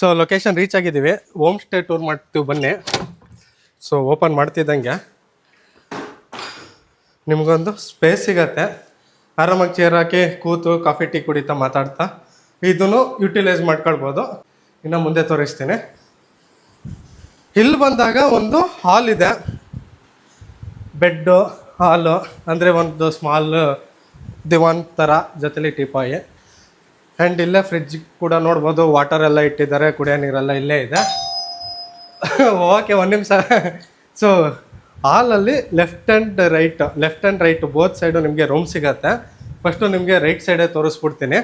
So location reach ಆಗಿದ್ದೀವಿ. Home stay tour ಮಾಡ್ತೀವಿ ಬನ್ನಿ. ಸೊ ಓಪನ್ ಮಾಡ್ತಿದ್ದಂಗೆ. ನಿಮಗೊಂದು ಸ್ಪೇಸ್ ಸಿಗತ್ತೆ. ಆರಾಮಾಗಿ ಚೇರ್ ಹಾಕಿ ಕೂತು ಕಾಫಿ ಟೀ ಕುಡಿತಾ ಮಾತಾಡ್ತಾ ಇದನ್ನು ಯುಟಿಲೈಸ್ ಮಾಡ್ಕೊಳ್ಬೋದು. ಇನ್ನು ಮುಂದೆ ತೋರಿಸ್ತೀನಿ. ಇಲ್ಲಿ ಬಂದಾಗ ಒಂದು ಹಾಲ್ ಇದೆ. ಬೆಡ್ಡು ಹಾಲು ಅಂದರೆ ಒಂದು ಸ್ಮಾಲ್ ದಿವಾನ್ ಥರ ಜೊತೆಲಿ ಟೀಪಾಯಿ ಆ್ಯಂಡ್ ಇಲ್ಲೇ ಫ್ರಿಜ್ ಕೂಡ ನೋಡ್ಬೋದು. ವಾಟರ್ ಎಲ್ಲ ಇಟ್ಟಿದ್ದಾರೆ. ಕುಡಿಯೋ ನೀರೆಲ್ಲ ಇಲ್ಲೇ ಇದೆ. ಓಕೆ ಒಂದು ನಿಮಿಷ. ಸೊ ಹಾಲಲ್ಲಿ left and right left and right both side ನಿಮಗೆ ರೂಮ್ ಸಿಗತ್ತೆ. ಫಸ್ಟು ನಿಮಗೆ ರೈಟ್ ಸೈಡೇ ತೋರಿಸ್ಬಿಡ್ತೀನಿ.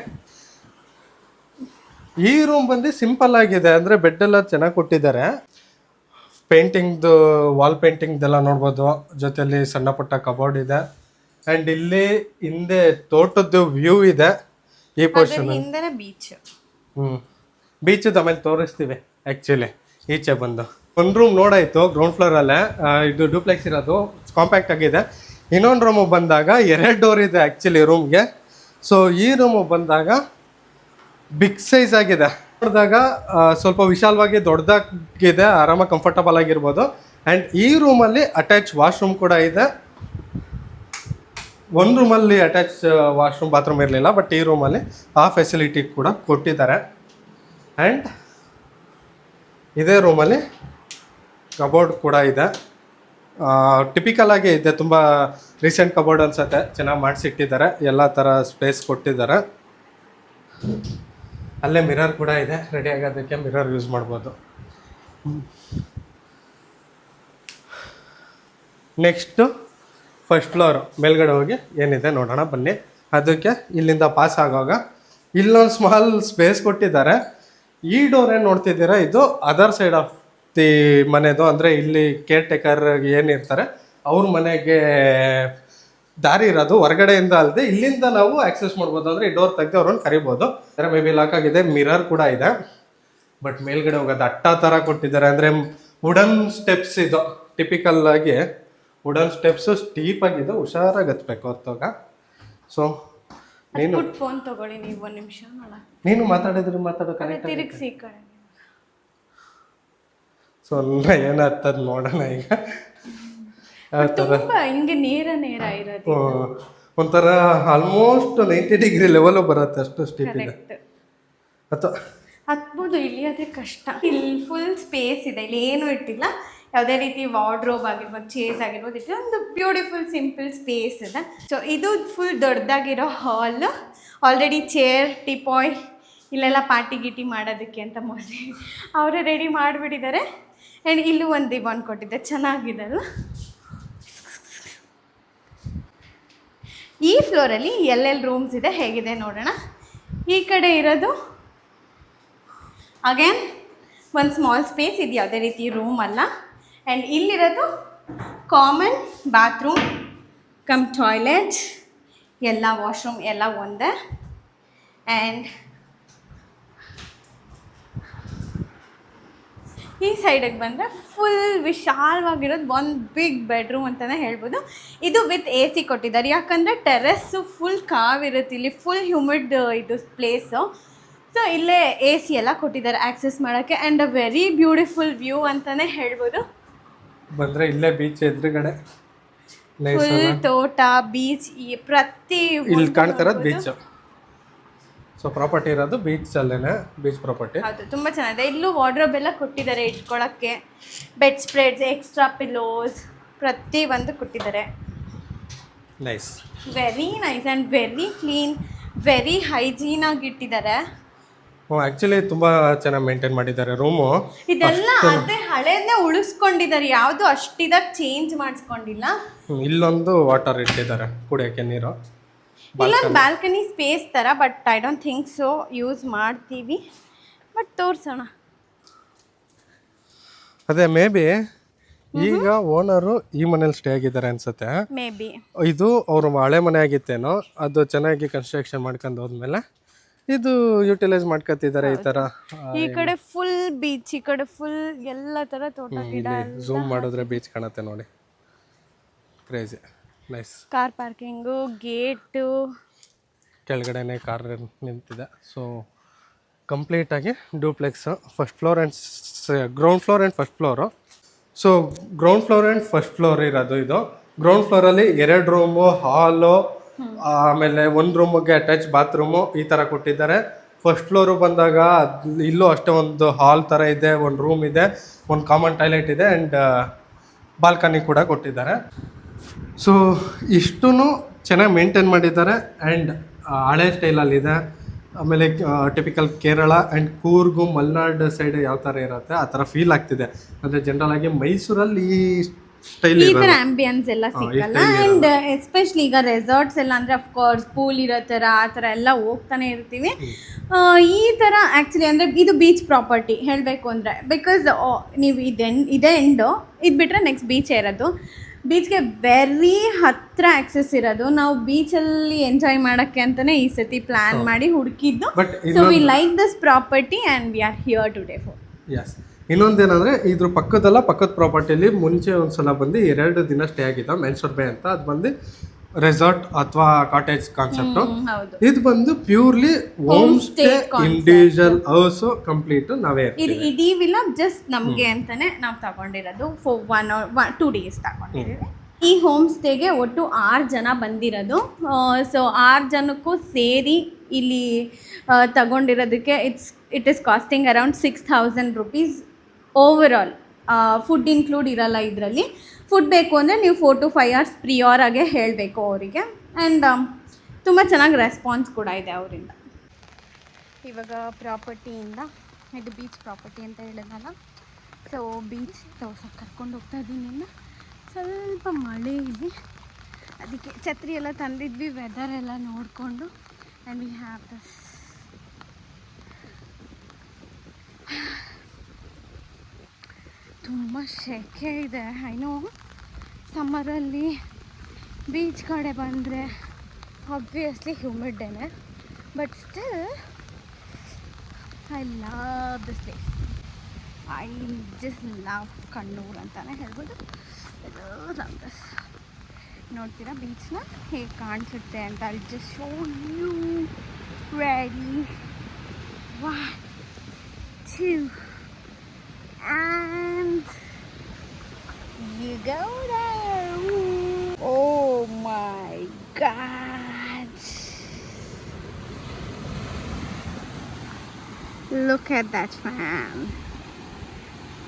ಈ ರೂಮ್ ಬಂದು ಸಿಂಪಲ್ ಆಗಿದೆ. ಅಂದರೆ ಬೆಡ್ ಎಲ್ಲ ಚೆನ್ನಾಗಿ ಕೊಟ್ಟಿದ್ದಾರೆ. ಪೇಂಟಿಂಗ್ದು ವಾಲ್ ಪೇಂಟಿಂಗ್ದೆಲ್ಲ ನೋಡ್ಬೋದು. ಜೊತೆಯಲ್ಲಿ ಸಣ್ಣ ಪುಟ್ಟ ಕಬೋರ್ಡ್ ಇದೆ. ಆ್ಯಂಡ್ ಇಲ್ಲಿ ಹಿಂದೆ ತೋಟದ್ದು ವ್ಯೂ ಇದೆ. ಈ ಪೋರ್ಷನ್ ಹಿಂದೆನೆ ಬೀಚ್ ಹ್ಞೂ ಬೀಚ್ ಆಮೇಲೆ ತೋರಿಸ್ತೀವಿ ಆ್ಯಕ್ಚುಲಿ ಈಚೆ ಬಂದು. ಒಂದು ರೂಮ್ ನೋಡಾಯ್ತು ಗ್ರೌಂಡ್ ಫ್ಲೋರ್ ಅಲ್ಲೇ. ಇದು ಡೂಪ್ಲೆಕ್ಸ್ ಇರೋದು. ಕಾಂಪ್ಯಾಕ್ಟ್ ಆಗಿದೆ. ಇನ್ನೊಂದು ರೂಮ್ ಬಂದಾಗ ಎರಡು ಡೋರ್ ಇದೆ ಆ್ಯಕ್ಚುಲಿ ರೂಮ್ಗೆ ಸೊ ಈ ರೂಮ್ ಬಂದಾಗ ಬಿಗ್ ಸೈಜ್ ಆಗಿದೆ. ನೋಡಿದಾಗ ಸ್ವಲ್ಪ ವಿಶಾಲವಾಗಿ ದೊಡ್ಡದಾಗಿದೆ ಆರಾಮಾಗಿ ಕಂಫರ್ಟಬಲ್ ಆಗಿರ್ಬೋದು. ಆ್ಯಂಡ್ ಈ ರೂಮಲ್ಲಿ ಅಟ್ಯಾಚ್ ವಾಶ್ರೂಮ್ ಕೂಡ ಇದೆ. ಒಂದು ರೂಮಲ್ಲಿ ಅಟ್ಯಾಚ್ ವಾಶ್ರೂಮ್ ಬಾತ್ರೂಮ್ ಇರಲಿಲ್ಲ ಬಟ್ ಈ ರೂಮಲ್ಲಿ ಆ ಫೆಸಿಲಿಟಿ ಕೂಡ ಕೊಟ್ಟಿದ್ದಾರೆ. ಆ್ಯಂಡ್ ಇದೇ ರೂಮಲ್ಲಿ ಕಬೋರ್ಡ್ ಕೂಡ ಇದೆ. ಟಿಪಿಕಲ್ ಆಗಿ ಇದೆ, ತುಂಬ ರೀಸೆಂಟ್ ಕಬೋರ್ಡ್ ಅನ್ಸುತ್ತೆ, ಚೆನ್ನಾಗಿ ಮಾಡಿಸಿಟ್ಟಿದ್ದಾರೆ, ಎಲ್ಲ ಥರ ಸ್ಪೇಸ್ ಕೊಟ್ಟಿದ್ದಾರೆ. ಅಲ್ಲೇ ಮಿರರ್ ಕೂಡ ಇದೆ ರೆಡಿ ಆಗೋದಕ್ಕೆ ಮಿರರ್ ಯೂಸ್ ಮಾಡ್ಬೋದು. ನೆಕ್ಸ್ಟು ಫಸ್ಟ್ ಫ್ಲೋರ್ ಮೇಲ್ಗಡೆ ಹೋಗಿ ಏನಿದೆ ನೋಡೋಣ, ಬನ್ನಿ. ಅದಕ್ಕೆ ಇಲ್ಲಿಂದ ಪಾಸ್ ಆಗುವಾಗ ಇಲ್ಲೊಂದು ಸ್ಮಾಲ್ ಸ್ಪೇಸ್ ಕೊಟ್ಟಿದ್ದಾರೆ. ಈ ಡೋರ್ ಏನು ನೋಡ್ತಿದ್ದೀರಾ? ಇದು ಅದರ್ ಸೈಡ್ ಆಫ್ ದಿ ಮನೆದು, ಅಂದರೆ ಇಲ್ಲಿ ಕೇರ್ ಟೇಕರ್ ಏನಿರ್ತಾರೆ ಅವ್ರ ಮನೆಗೆ ದಾರಿ ಇರೋದು. ಹೊರಗಡೆಯಿಂದ ಅಲ್ಲದೆ ಇಲ್ಲಿಂದ ನಾವು ಆಕ್ಸೆಸ್ ಮಾಡ್ಬೋದು. ಅಂದರೆ ಈ ಡೋರ್ ತೆಗೆದು ಅವ್ರನ್ನ ಕರಿಬೋದು. ಅಂದರೆ ಮೇ ಬಿ ಲಾಕ್ ಆಗಿದೆ ಮಿರರ್ ಕೂಡ ಇದೆ. ಬಟ್ ಮೇಲ್ಗಡೆ ಹೋಗೋದು ಅಟ್ಟ ಥರ ಕೊಟ್ಟಿದ್ದಾರೆ. ಅಂದರೆ ವುಡನ್ ಸ್ಟೆಪ್ಸ್ ಇದು. ಟಿಪಿಕಲ್ ಆಗಿ ವುಡನ್ ಸ್ಟೆಪ್ಸು ಸ್ಟೀಪ್ ಆಗಿದೆ ಹುಷಾರಾಗಿ ಹತ್ಬೇಕು ಹೊತ್ತೋಗ. ಸೊ ನೀನು ಫೋನ್ ತಗೊಳ್ಳಿ ನೀವು ಒಂದು ನಿಮಿಷ ನೀನು ಮಾತಾಡಿದ್ರೆ ಮಾತಾಡೋ ಕರೆಕ್ಟ್ ತಿರುಗಿಸಿ ಕಡೆ. ಸೊ ಏನಾಗ್ತದ ನೋಡೋಣ ಈಗ. ತುಂಬಾ ಹಿಂಗೆ ನೇರ ನೇರ ಇರೋದು. ಒಂಥರ ಆಲ್ಮೋಸ್ಟ್ ನೈಂಟಿ ಡಿಗ್ರಿ ಲೆವೆಲ್ ಬರುತ್ತೆ ಅಷ್ಟು ಸ್ಟೀಪ್ ಇದೆ. ಅಥವಾ ಹತ್ಬೋದು ಅದೇ ಕಷ್ಟ. ಇಲ್ಲಿ ಫುಲ್ ಸ್ಪೇಸ್ ಇದೆ ಇಲ್ಲಿ ಏನು ಇಟ್ಟಿಲ್ಲ. ಯಾವುದೇ ರೀತಿ ವಾರ್ಡ್ರೋಬ್ ಆಗಿರ್ಬೋದು ಚೇರ್ಸ್ ಆಗಿರ್ಬೋದು ಇದೊಂದು ಬ್ಯೂಟಿಫುಲ್ ಸಿಂಪಲ್ ಸ್ಪೇಸ್ ಇದೆ. ಸೊ ಇದು ಫುಲ್ ದೊಡ್ಡದಾಗಿರೋ ಹಾಲ್ ಆಲ್ರೆಡಿ ಚೇರ್ ಟಿಪಾಯ್, ಇಲ್ಲೆಲ್ಲ ಪಾರ್ಟಿ ಗಿಟಿ ಮಾಡೋದಕ್ಕೆ ಅಂತ ಮೋಸ್ಟ್ಲಿ ಅವರೇ ರೆಡಿ ಮಾಡಿಬಿಟ್ಟಿದ್ದಾರೆ. ಆ್ಯಂಡ್ ಇಲ್ಲೂ ಒಂದು ದಿವಾನ್ ಕೊಟ್ಟಿದ್ದೆ. ಚೆನ್ನಾಗಿದೆ ಅಲ್ಲ ಈ ಫ್ಲೋರಲ್ಲಿ ಎಲ್ಲೆಲ್ಲಿ ರೂಮ್ಸ್ ಇದೆ, ಹೇಗಿದೆ ನೋಡೋಣ. ಈ ಕಡೆ ಇರೋದು ಅಗೇನ್ ಒಂದು ಸ್ಮಾಲ್ ಸ್ಪೇಸ್ ಇದು ಯಾವುದೇ ರೀತಿ ರೂಮ್ ಅಲ್ಲ. ಆ್ಯಂಡ್ ಇಲ್ಲಿರೋದು ಕಾಮನ್ ಬಾತ್ರೂಮ್ ಕಮ್ ಟಾಯ್ಲೆಟ್ ಎಲ್ಲ ವಾಶ್ರೂಮ್ ಎಲ್ಲ ಒಂದೇ. ಆ್ಯಂಡ್ ಈ ಸೈಡಿಗೆ ಬಂದರೆ ಫುಲ್ ವಿಶಾಲವಾಗಿರೋದು ಒಂದು ಬಿಗ್ ಬೆಡ್ರೂಮ್ ಅಂತಲೇ ಹೇಳ್ಬೋದು. ಇದು ವಿತ್ ಎ ಸಿ ಕೊಟ್ಟಿದ್ದಾರೆ. ಯಾಕಂದರೆ ಟೆರೆಸ್ಸು ಫುಲ್ ಕಾವಿರುತ್ತೆ ಇಲ್ಲಿ ಫುಲ್ ಹ್ಯೂಮಿಡ್ ಇದು ಪ್ಲೇಸು ಸೊ ಇಲ್ಲೇ ಎ ಸಿ ಎಲ್ಲ ಕೊಟ್ಟಿದ್ದಾರೆ ಆ್ಯಕ್ಸೆಸ್ ಮಾಡೋಕ್ಕೆ. And a very beautiful view ಅಂತಲೇ ಹೇಳ್ಬೋದು. ಬಂದರೆ ಇಲ್ಲೇ ಬೀಚ್ ಎದುರುಗಡೆ ಫುಲ್ ತೋಟ ಬೀಚ್ ಈ ಪ್ರತಿ ಇಲ್ಲಿ ಕಾಣ್ತಿರೋದು ಬೀಚ್ ಸೊ ಪ್ರಾಪರ್ಟಿ ಇರೋದು ಬೀಚ್ ಅಲ್ಲೇನೆ ಬೀಚ್ ಪ್ರಾಪರ್ಟಿ ಹೌದು ತುಂಬ ಚೆನ್ನಾಗಿದೆ. ಇಲ್ಲೂ ವಾರ್ಡ್ರೋಬ್ ಎಲ್ಲ ಕೊಟ್ಟಿದ್ದಾರೆ ಇಟ್ಕೊಳಕ್ಕೆ. ಬೆಡ್ ಸ್ಪ್ರೆಡ್ಸ್ ಎಕ್ಸ್ಟ್ರಾ ಪಿಲೋಸ್ ಪ್ರತಿ ಒಂದು ಕೊಟ್ಟಿದ್ದಾರೆ. Nice very nice and very clean very ಹೈಜೀನಾಗಿ ಇಟ್ಟಿದ್ದಾರೆ. ಹ್ಞೂ ಆ್ಯಕ್ಚುಲಿ ತುಂಬ ಚೆನ್ನಾಗಿ ಮೇಂಟೈನ್ ಮಾಡಿದ್ದಾರೆ ರೂಮು ಇದೆಲ್ಲ ಅದೇ ಹಳೇದನ್ನೇ ಉಳಿಸ್ಕೊಂಡಿದ್ದಾರೆ. ಯಾವುದು ಅಷ್ಟಿದಾಗ ಚೇಂಜ್ ಮಾಡಿಸ್ಕೊಂಡಿಲ್ಲ. ಇಲ್ಲೊಂದು ವಾಟರ್ ಇಟ್ಟಿದ್ದಾರೆ ಕುಡಿಯೋಕ್ಕೆ ನೀರು. ಇಲ್ಲೊಂದು ಬಾಲ್ಕನಿ ಸ್ಪೇಸ್ ಥರ but I don't think so use ಮಾಡ್ತೀವಿ. ಬಟ್ ತೋರಿಸೋಣ. ಅದೇ ಮೇ ಬಿ ಈಗ ಓನರು ಈ ಮನೇಲಿ ಸ್ಟೇ ಆಗಿದ್ದಾರೆ ಅನ್ಸುತ್ತೆ. ಮೇ ಬಿ ಇದು ಅವ್ರ ಹಳೆ ಮನೆ ಆಗಿತ್ತೇನೋ ಅದು ಚೆನ್ನಾಗಿ ಕನ್ಸ್ಟ್ರಕ್ಷನ್ ಮಾಡ್ಕೊಂಡು ಹೋದ್ಮೇಲೆ ಇದು ಯುಟಿಲೈಸ್ ಮಾಡ್ಕೊತಿದ್ದಾರೆ ಈ ತರ. ಈ ಕಡೆ ಫುಲ್ ಬೀಚ್ ಈ ಕಡೆ ಫುಲ್ ಎಲ್ಲ ತರ ತೋಟ ಗಿಡ ಜೂಮ್ ಝೂಮ್ ಮಾಡಿದ್ರೆ ಬೀಚ್ ಕಾಣುತ್ತೆ ನೋಡಿ. Crazy nice car parking gate ಕೆಳಗಡೆನೆ car ನಿಂತಿದೆ. ಸೊ ಕಂಪ್ಲೀಟಾಗಿ duplex first floor and ground floor and first floor so ground floor and first floor ಇರೋದು ಇದು. ಗ್ರೌಂಡ್ ಫ್ಲೋರಲ್ಲಿ ಎರಡು ರೂಮು ಹಾಲು ಆಮೇಲೆ ಒಂದು ರೂಮ್ಗೆ ಅಟ್ಯಾಚ್ ಬಾತ್ರೂಮು ಈ ಥರ ಕೊಟ್ಟಿದ್ದಾರೆ. ಫಸ್ಟ್ ಫ್ಲೋರು ಬಂದಾಗ ಇಲ್ಲೂ ಅಷ್ಟೇ ಒಂದು ಹಾಲ್ ಥರ ಇದೆ, ಒಂದು ರೂಮ್ ಇದೆ, ಒಂದು ಕಾಮನ್ ಟಾಯ್ಲೆಟ್ ಇದೆ ಆ್ಯಂಡ್ ಬಾಲ್ಕನಿ ಕೂಡ ಕೊಟ್ಟಿದ್ದಾರೆ. ಸೊ ಇಷ್ಟೂ ಚೆನ್ನಾಗಿ ಮೇಂಟೈನ್ ಮಾಡಿದ್ದಾರೆ ಆ್ಯಂಡ್ ಹಳೆ ಸ್ಟೈಲಲ್ಲಿದೆ ಆಮೇಲೆ typical Kerala and Coorg Malnad side ಯಾವ ಥರ ಇರುತ್ತೆ, ಆ ಥರ ಫೀಲ್ ಆಗ್ತಿದೆ. ಅಂದರೆ ಜನರಲ್ ಆಗಿ ಮೈಸೂರಲ್ಲಿ ಈ ತರ ಆಂಬಿಯನ್ಸ್ ಎಲ್ಲ ಸಿಕ್ಕಲ್ಲ. ಅಂಡ್ ಎಸ್ಪೆಷಲಿ ಈಗ ರೆಸಾರ್ಟ್ಸ್ ಎಲ್ಲ ಅಂದ್ರೆ ಅಫ್ಕೋರ್ಸ್ ಪೂಲ್ ಇರೋ ತರ ಆ ತರ ಎಲ್ಲ ಹೋಗ್ತಾನೆ ಇರ್ತೀವಿ. ಈ ತರ ಆಕ್ಚುಲಿ ಅಂದ್ರೆ ಇದು ಬೀಚ್ ಪ್ರಾಪರ್ಟಿ ಹೇಳಬೇಕು ಅಂದ್ರೆ ಬಿಕಾಸ್ ನೀವು ಇದೆನ್ ಇದೇ ಎಂಡು ಇದು ಬಿಟ್ರೆ ನೆಕ್ಸ್ಟ್ ಬೀಚ್ ಇರೋದು. ಬೀಚ್ಗೆ ವೆರಿ ಹತ್ರ ಆಕ್ಸೆಸ್ ಇರೋದು. ನಾವು ಬೀಚಲ್ಲಿ ಎಂಜಾಯ್ ಮಾಡೋಕ್ಕೆ ಅಂತಾನೆ ಈ ಸತಿ ಪ್ಲಾನ್ ಮಾಡಿ ಹುಡುಕಿದ್ದು. So we like this property and we are here today for ಇನ್ನೊಂದೇನಂದ್ರೆ ಇದ್ರ ಪಕ್ಕದಲ್ಲ ಪಕ್ಕದ ಪ್ರಾಪರ್ಟಿಯಲ್ಲಿ ಮುಂಚೆ ಒಂದ್ಸಲ ಬಂದು ಎರಡು ದಿನ ಸ್ಟೇ ಆಗಿದ್ದ ಮೆನ್ಸೂರ್ ಬೇ ಅಂತ. ಅದು ಬಂದು ರೆಸಾರ್ಟ್ ಅಥವಾ ಕಾಟೇಜ್ ಕಾನ್ಸೆಪ್ಟ್ ಇದು ಬಂದು purely home stay individual house complete ನಾವೇ ಇದು ಇಡೀ ವಿಲ್ಲ ಜಸ್ಟ್ ನಮಗೆ ಅಂತಾನೆ ನಾವು ತಗೊಂಡಿರೋದು ಫೋರ್ ಒನ್ ಟೂ ಡೇಸ್ ತಗೊಂಡಿದ್ದೀವಿ. ಈ ಹೋಮ್ ಸ್ಟೇಗೆ ಒಟ್ಟು ಆರು ಜನ ಬಂದಿರೋದು. ಸೊ ಆರು ಜನಕ್ಕೂ ಸೇರಿ ಇಲ್ಲಿ ತಗೊಂಡಿರೋದಕ್ಕೆ it's it is costing around six thousand rupees over all food include ಇರಲ್ಲ ಇದರಲ್ಲಿ. ಫುಡ್ ಬೇಕು ಅಂದರೆ ನೀವು four to five hours prior ಆಗೇ ಹೇಳಬೇಕು ಅವರಿಗೆ. ಆ್ಯಂಡ್ ತುಂಬ ಚೆನ್ನಾಗಿ ರೆಸ್ಪಾನ್ಸ್ ಕೂಡ ಇದೆ ಅವರಿಂದ. ಇವಾಗ ಪ್ರಾಪರ್ಟಿಯಿಂದ ಇದು ಬೀಚ್ ಪ್ರಾಪರ್ಟಿ ಅಂತ ಹೇಳಿದ್ನಲ್ಲ? ಸೊ ಬೀಚ್ ತೋರ್ಸಕ್ಕೆ ಕರ್ಕೊಂಡು ಹೋಗ್ತಾ ಇದ್ದೀನಿ ಸ್ವಲ್ಪ ಮಳೆ ಇದೆ. ಅದಕ್ಕೆ ಛತ್ರಿ ಎಲ್ಲ ತಂದಿದ್ವಿ ವೆದರ್ ಎಲ್ಲ ನೋಡಿಕೊಂಡು. ಆ್ಯಂಡ್ ವಿ ಹ್ಯಾವ್ ದಸ್ ತುಂಬ ಸೆಕೆ ಇದೆ ಐನೋ ಸಮ್ಮರಲ್ಲಿ ಬೀಚ್ ಕಡೆ ಬಂದರೆ obviously ಹ್ಯೂಮಿಡ್ಡೇನೆ but still I love this place I just love Kannur ಅಂತಾನೆ ಹೇಳ್ಬೋದು. ಲವ್ ನೋಡ್ತೀರಾ ಬೀಚ್ನ ಹೇಗೆ ಕಾಣಿಸುತ್ತೆ ಅಂತ I just show you ready one two and you go oh my God. Look at that fan.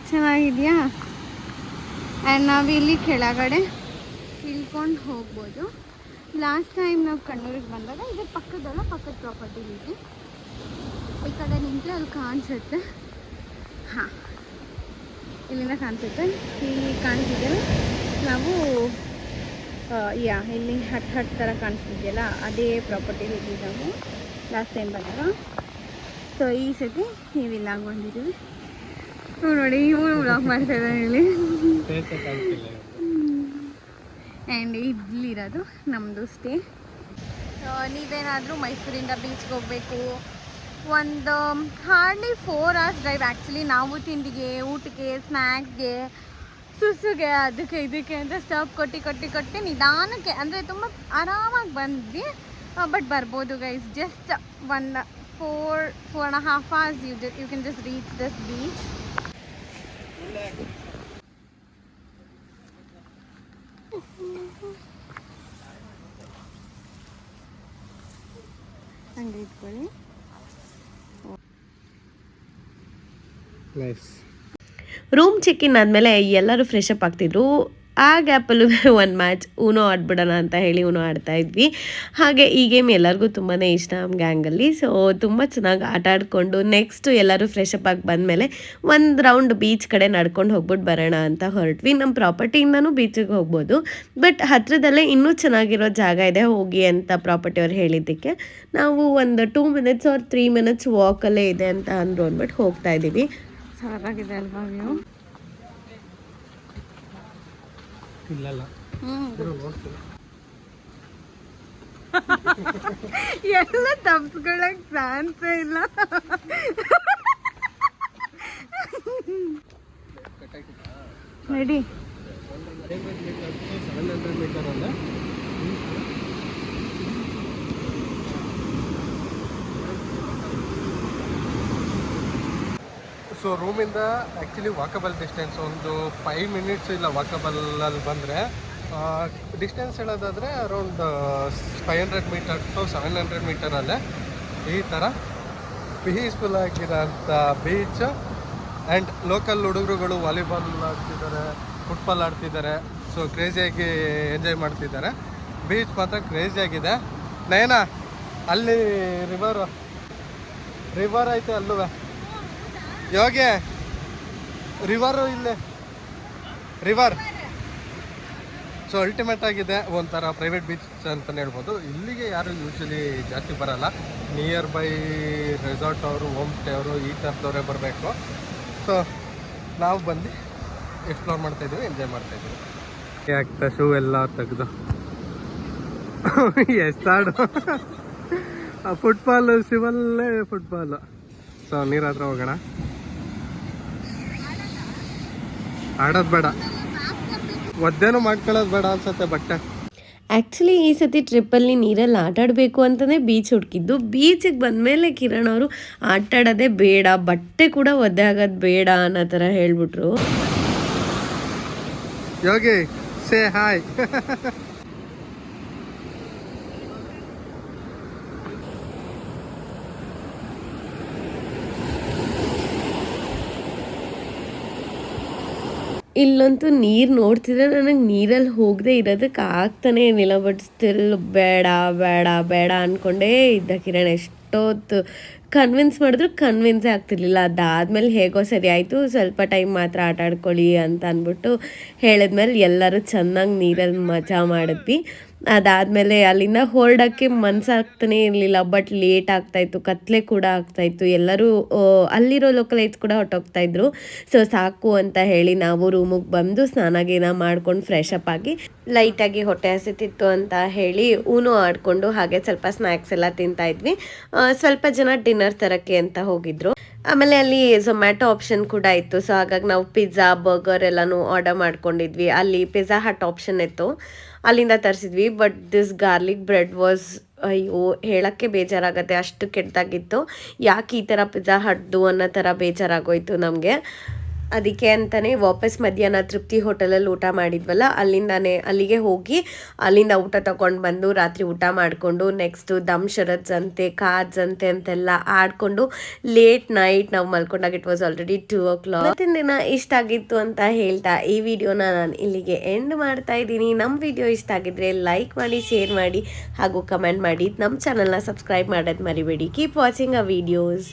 ಚೆನ್ನಾಗಿದೆಯಾ? ಆ್ಯಂಡ್ ನಾವಿಲ್ಲಿ ಕೆಳಗಡೆ ಇಳ್ಕೊಂಡು ಹೋಗ್ಬೋದು. ಲಾಸ್ಟ್ ಟೈಮ್ ನಾವು ಕಣ್ಣೂರಿಗೆ ಬಂದಾಗ ಇದು ಪಕ್ಕದಲ್ಲ, ಪಕ್ಕದ ಪ್ರಾಪರ್ಟಿ ಇದೆ. ಈ ಕಡೆ ನಿಂತರೆ ಅಲ್ಲಿ ಕಾಣಿಸುತ್ತೆ. ಹಾಂ. ಇಲ್ಲಿಂದ ಕಾಣಿಸುತ್ತೆ. ಇಲ್ಲಿ ಕಾಣಿಸಿದ್ರೆ ನಾವು ಯಾ, ಇಲ್ಲಿ ಹಟ್ ಹಟ್ ಥರ ಕಾಣಿಸ್ತಿದೆಯಲ್ಲ ಅದೇ ಪ್ರಾಪರ್ಟಿ ಇದ್ದೀವಿ ನಾವು. ಲಾಸ್ಟ್ ಟೈಮ್ ಬಂದಾಗ. ಸೊ ಈ ಸತಿ ನೀವು ಇಲ್ಲಿ ಬಂದಿದ್ದೀವಿ ಹ್ಞೂ ನೋಡಿ ಇವಳು ಬ್ಲಾಗ್ ಮಾಡ್ತಾ ಇಲ್ಲಿ. ಆ್ಯಂಡ್ ಇಲ್ಲಿರೋದು ನಮ್ಮದು ಸ್ಟೇ ನೀವೇನಾದರೂ ಮೈಸೂರಿಂದ ಬೀಚ್ಗೆ ಹೋಗಬೇಕು ಒಂದು hardly four hours drive actually ನಾವು ತಿಂಡಿಗೆ, ಊಟಕ್ಕೆ ಸ್ನ್ಯಾಕ್ಸ್ಗೆ ಸುಸುಗೆ ಅದಕ್ಕೆ ಇದಕ್ಕೆ ಅಂತ ಸ್ಟಾಪ್ ಕೊಟ್ಟು ಕೊಟ್ಟು ಕೊಟ್ಟು ನಿಧಾನಕ್ಕೆ, ಅಂದರೆ ತುಂಬ ಆರಾಮಾಗಿ ಬಂದ್ವಿ. ಬಟ್ ಬರ್ಬೋದು guys just one four four and half hours you you can just reach this beach ಹಂಗೆ ಇಟ್ಕೊಳ್ಳಿ. ರೂಮ್ ಚೆಕ್ ಇನ್ ಆದಮೇಲೆ ಎಲ್ಲರೂ ಫ್ರೆಶ್ ಅಪ್ ಆಗ್ತಿದ್ರು. ಆ ಗ್ಯಾಪಲ್ಲೂ ಒಂದು ಮ್ಯಾಚ್ ಊನೋ ಆಡ್ಬಿಡೋಣ ಅಂತ ಹೇಳಿ ಊನೋ ಆಡ್ತಾ ಇದ್ವಿ. ಹಾಗೆ ಈ ಗೇಮ್ ಎಲ್ಲರಿಗೂ ತುಂಬಾ ಇಷ್ಟ ನಮ್ಮ ಗ್ಯಾಂಗಲ್ಲಿ ಸೊ ತುಂಬ ಚೆನ್ನಾಗಿ ಆಟ ಆಡಿಕೊಂಡು ನೆಕ್ಸ್ಟು ಎಲ್ಲರೂ ಫ್ರೆಶ್ ಅಪ್ ಆಗಿ ಬಂದಮೇಲೆ ಒಂದು ರೌಂಡ್ ಬೀಚ್ ಕಡೆ ನಡ್ಕೊಂಡು ಹೋಗ್ಬಿಟ್ಟು ಬರೋಣ ಅಂತ ಹೊರಟ್ವಿ. ನಮ್ಮ ಪ್ರಾಪರ್ಟಿಯಿಂದನೂ ಬೀಚಿಗೆ ಹೋಗ್ಬೋದು. ಬಟ್ ಹತ್ರದಲ್ಲೇ ಇನ್ನೂ ಚೆನ್ನಾಗಿರೋ ಜಾಗ ಇದೆ, ಹೋಗಿ ಅಂತ ಪ್ರಾಪರ್ಟಿ ಅವ್ರು ಹೇಳಿದ್ದಕ್ಕೆ. ನಾವು ಒಂದು two minutes or three minutes ವಾಕಲ್ಲೇ ಇದೆ ಅಂತ ಅಂದ್ರು ಅಂದ್ಬಿಟ್ಟು ಹೋಗ್ತಾ ಇದ್ದೀವಿ. ಚೆನ್ನಾಗಿದೆ ಅಲ್ವಾ ವ್ಯೂ? ಇಲ್ಲಲ್ಲ. ಎಲ್ಲ ತಪ್ಸ್ಕೊಳಕ್ ಚಾನ್ಸ್ ಇಲ್ಲ. ರೆಡಿ ಸೆವೆನ್ ಹಂಡ್ರೆಡ್ ಮೀಟರ್ ಅಲ್ಲ ಸೊ ರೂಮಿಂದ ಆ್ಯಕ್ಚುಲಿ ವಾಕಬಲ್ ಡಿಸ್ಟೆನ್ಸ್ ಒಂದು ಫೈವ್ ಮಿನಿಟ್ಸ್ ಇಲ್ಲ ವಾಕಬಲಲ್ಲಿ ಬಂದರೆ ಡಿಸ್ಟೆನ್ಸ್ ಹೇಳೋದಾದರೆ around five hundred meter to seven hundred ಮೀಟರಲ್ಲೇ ಈ ಥರ ಪೀಸ್ಫುಲ್ ಆಗಿರೋಂಥ ಬೀಚ್ ಆ್ಯಂಡ್ ಲೋಕಲ್ ಹುಡುಗರುಗಳು ವಾಲಿಬಾಲ್ ಆಡ್ತಿದ್ದಾರೆ ಫುಟ್ಬಾಲ್ ಆಡ್ತಿದ್ದಾರೆ ಸೊ ಕ್ರೇಜಿಯಾಗಿ ಎಂಜಾಯ್ ಮಾಡ್ತಿದ್ದಾರೆ. ಬೀಚ್ ಮಾತ್ರ ಕ್ರೇಜಿಯಾಗಿದೆ ನಯನ, ಅಲ್ಲಿ ರಿವರ್ ರಿವರ್ ಐತೆ ಅಲ್ಲೂ ಯೋಗೆ ರಿವರು ಇಲ್ಲಿ. ರಿವರ್ ಸೊ ಅಲ್ಟಿಮೇಟ್ ಆಗಿದೆ ಒಂಥರ ಪ್ರೈವೇಟ್ ಬೀಚ್ ಅಂತಲೇ ಹೇಳ್ಬೋದು. ಇಲ್ಲಿಗೆ ಯಾರು ಯೂಶಲಿ ಜಾಸ್ತಿ ಬರಲ್ಲ. ನಿಯರ್ ಬೈ ರೆಸಾರ್ಟ್ ಅವರು ಹೋಮ್ ಸ್ಟೇ ಅವರು ಈ ಥರದವರೇ ಬರಬೇಕು. ಸೊ ನಾವು ಬಂದು ಎಕ್ಸ್ಪ್ಲೋರ್ ಮಾಡ್ತಾಯಿದ್ದೀವಿ ಎಂಜಾಯ್ ಮಾಡ್ತಾಯಿದ್ದೀವಿ ಆಗ್ತಾ ಶೂ ಎಲ್ಲ ತೆಗೆದು. ಎಷ್ಟಾಡು ಫುಟ್ಬಾಲ್ ಶಿವಲ್ಲೇ ಫುಟ್ಬಾಲ್ ಸೊ ನೀರಾದ್ರೆ ಹೋಗೋಣ. ಆಡೋದು ಬೇಡ. ಒದ್ದೇನು ಮಾಡ್ಕೊಳ್ಳೋದು ಬೇಡ ಅನ್ಸತ್ತೆ ಬಟ್ಟೆ. ಆ್ಯಕ್ಚುಲಿ ಈ ಸತಿ ಟ್ರಿಪ್ಪಲ್ಲಿ ನೀರಲ್ಲಿ ಆಟ ಆಡಬೇಕು ಅಂತಲೇ ಬೀಚ್ ಹುಡುಕಿದ್ದು ಬೀಚಿಗೆ ಬಂದಮೇಲೆ ಕಿರಣ್ ಅವರು ಆಟ ಆಡೋದೇ ಬೇಡ ಬಟ್ಟೆ ಕೂಡ ಒದ್ದೆ ಆಗೋದು ಬೇಡ ಅನ್ನೋ ಥರ ಹೇಳ್ಬಿಟ್ರು. ಯೋಗಿ ಸೇ ಹಾಯ್ ಇಲ್ಲಂತೂ ನೀರು ನೋಡ್ತಿದ್ರೆ ನನಗೆ ನೀರಲ್ಲಿ ಹೋಗದೆ ಇರೋದಕ್ಕೆ ಆಗ್ತಾನೆ ಏನಿಲ್ಲ ಬಟ್ ಸ್ಟಿಲ್ ಬೇಡ ಬೇಡ ಬೇಡ ಅಂದ್ಕೊಂಡೇ ಇದ್ದ ಕಿರಣ್. ಎಷ್ಟೊತ್ತು ಕನ್ವಿನ್ಸ್ ಮಾಡಿದ್ರು ಕನ್ವಿನ್ಸೇ ಆಗ್ತಿರ್ಲಿಲ್ಲ. ಅದಾದಮೇಲೆ ಹೇಗೋ ಸರಿ ಆಯಿತು, ಸ್ವಲ್ಪ ಟೈಮ್ ಮಾತ್ರ ಆಟ ಆಡ್ಕೊಳ್ಳಿ ಅಂತ ಅಂದ್ಬಿಟ್ಟು ಹೇಳಿದ್ಮೇಲೆ ಎಲ್ಲರೂ ಚೆನ್ನಾಗಿ ನೀರಲ್ಲಿ ಮಜಾ ಮಾಡಿದ್ವಿ. ಅದಾದಮೇಲೆ ಅಲ್ಲಿಂದ ಹೊರಡೋಕ್ಕೆ ಮನಸ್ಸಾಗ್ತಾನೇ ಇರಲಿಲ್ಲ ಬಟ್ ಲೇಟ್ ಆಗ್ತಾಯಿತ್ತು ಕತ್ಲೆ ಕೂಡ ಆಗ್ತಾಯಿತ್ತು ಎಲ್ಲರೂ ಅಲ್ಲಿರೋ ಲೋಕಲೈಟ್ಸ್ ಕೂಡ ಹೊಟ್ಟೋಗ್ತಾಯಿದ್ರು ಸೊ ಸಾಕು ಅಂತ ಹೇಳಿ ನಾವು ರೂಮಿಗೆ ಬಂದು ಸ್ನಾನ ಗೀನ ಮಾಡ್ಕೊಂಡು ಫ್ರೆಶ್ ಅಪ್ ಆಗಿ ಲೈಟಾಗಿ ಹೊಟ್ಟೆ ಹಸಿತಿತ್ತು ಅಂತ ಹೇಳಿ ಊನು ಆಡಿಕೊಂಡು ಹಾಗೆ ಸ್ವಲ್ಪ ಸ್ನ್ಯಾಕ್ಸ್ ಎಲ್ಲ ತಿಂತಾ ಇದ್ವಿ. ಸ್ವಲ್ಪ ಜನ ಡಿನ್ನರ್ ತರಕ್ಕೆ ಅಂತ ಹೋಗಿದ್ರು. ಆಮೇಲೆ ಅಲ್ಲಿ ಝೊಮ್ಯಾಟೊ ಆಪ್ಷನ್ ಕೂಡ ಇತ್ತು. ಸೊ ಹಾಗಾಗಿ ನಾವು ಪಿಜ್ಜಾ ಬರ್ಗರ್ ಎಲ್ಲನೂ ಆರ್ಡರ್ ಮಾಡ್ಕೊಂಡಿದ್ವಿ. ಅಲ್ಲಿ ಪಿಜ್ಜಾ ಹಟ್ ಆಪ್ಷನ್ ಇತ್ತು. ಅಲ್ಲಿಂದ ತರಿಸಿದ್ವಿ. But this garlic bread was ಅಯ್ಯೋ, ಹೇಳೋಕ್ಕೆ ಬೇಜಾರಾಗತ್ತೆ. ಅಷ್ಟು ಕೆಟ್ಟದಾಗಿತ್ತು. ಯಾಕೆ ಈ ಥರ ಪಿಜ್ಜಾ ಹಟ್ದು ಅನ್ನೋ ಥರ ಬೇಜಾರಾಗೋಯ್ತು ನಮಗೆ. ಅದಕ್ಕೆ ಅಂತಲೇ ವಾಪಸ್ ಮಧ್ಯಾಹ್ನ ತೃಪ್ತಿ ಹೋಟೆಲಲ್ಲಿ ಊಟ ಮಾಡಿದ್ವಲ್ಲ, ಅಲ್ಲಿಂದಾನೆ ಅಲ್ಲಿಗೆ ಹೋಗಿ ಅಲ್ಲಿಂದ ಊಟ ತಗೊಂಡು ಬಂದು ರಾತ್ರಿ ಊಟ ಮಾಡಿಕೊಂಡು ನೆಕ್ಸ್ಟು ದಮ್ ಶರತ್ಸ್ ಅಂತೆ, ಕಾಜ್ ಅಂತೆ ಅಂತೆಲ್ಲ ಆಡ್ಕೊಂಡು ಲೇಟ್ ನೈಟ್ ನಾವು ಮಲ್ಕೊಂಡಾಗ it was already two o'clock ಇವತ್ತಿನ ದಿನ ಇಷ್ಟ ಆಗಿತ್ತು ಅಂತ ಹೇಳ್ತಾ ಈ ವಿಡಿಯೋನ ನಾನು ಇಲ್ಲಿಗೆ ಎಂಡ್ ಮಾಡ್ತಾ ಇದ್ದೀನಿ. ನಮ್ಮ ವಿಡಿಯೋ ಇಷ್ಟ ಆಗಿದ್ರೆ ಲೈಕ್ ಮಾಡಿ ಶೇರ್ ಮಾಡಿ ಹಾಗೂ ಕಮೆಂಟ್ ಮಾಡಿ. ನಮ್ಮ ಚಾನಲ್ನ ಸಬ್ಸ್ಕ್ರೈಬ್ ಮಾಡೋದು ಮರಿಬೇಡಿ. ಕೀಪ್ ವಾಚಿಂಗ್ ಅ ವಿಡಿಯೋಸ್